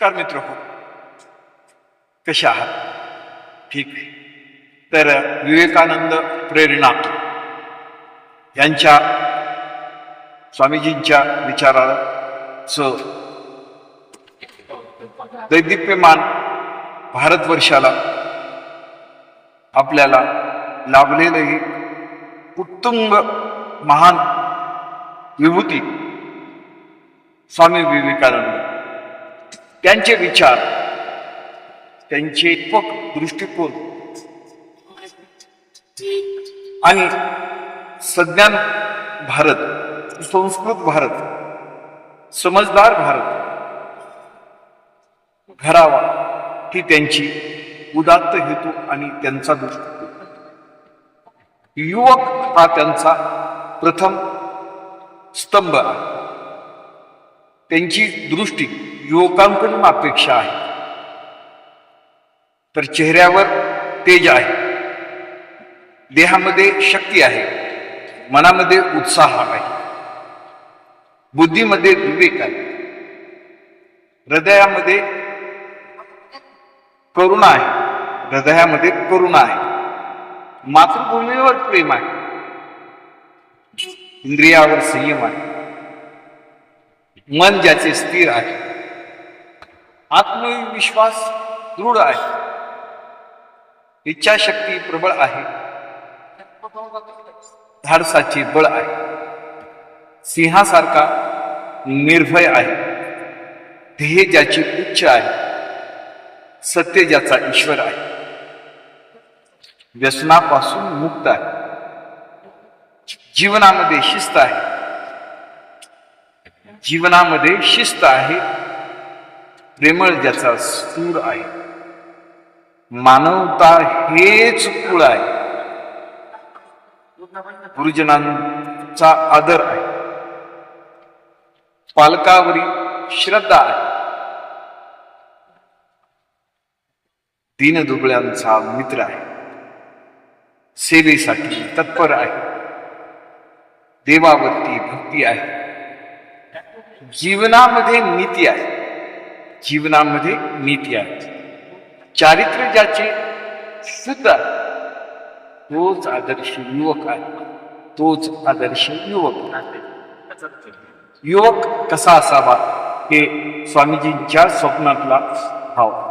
नमस्कार मित्र हो कशा आहात? ठीक तर विवेकानंद प्रेरणा यांच्या स्वामीजींच्या विचाराचं दैदिप्यमान भारतवर्षाला आपल्याला लाभलेलं ही उत्तुंग महान विभूती स्वामी विवेकानंद. त्यांचे विचार त्यांचे पक दृष्टिकोन आणि सज्ञान भारत संस्कृत भारत समजदार भारत घरावा ही त्यांची उदात्त हेतू आणि त्यांचा दृष्टिकोन. युवक हा त्यांचा प्रथम स्तंभ आहे. त्यांची दृष्टी युवकांकडून अपेक्षा आहे. तर चेहऱ्यावर तेज आहे. देहामध्ये शक्ती आहे. मनामध्ये उत्साह आहे. बुद्धीमध्ये विवेक आहे. हृदयामध्ये करुणा आहे. हृदयामध्ये करुणा आहे. मातृभूमीवर प्रेम आहे. इंद्रियावर संयम आहे. मन ज्याचे स्थिर आहे. आत्मविश्वास दृढ आहे. इच्छाशक्ती प्रबळ आहे. धाडसाची बळ आहे. सिंहासारखा निर्भय आहे. ध्येय ज्याची उच्च आहे सत्य ज्याचा ईश्वर आहे. व्यसनापासून मुक्त आहे. जीवनामध्ये शिस्त आहे. जीवनामध्ये शिस्त आहे. प्रेमळ ज्याचा सूर आहे. मानवता हेच कुळ आहे. गुरुजनांचा आदर आहे. पालकावरी श्रद्धा आहे. दीनदुबळ्यांचा मित्र आहे. सेवेसाठी तत्पर आहे. देवावरती भक्ती आहे. जीवनामध्ये नीती आहे. जीवनामध्ये नीती आहे चारित्र्य ज्याचे सुद्धा तोच आदर्श युवक आहे. तोच आदर्श युवक आहे. युवक कसा असावा हे स्वामीजींच्या स्वप्नातला भाव.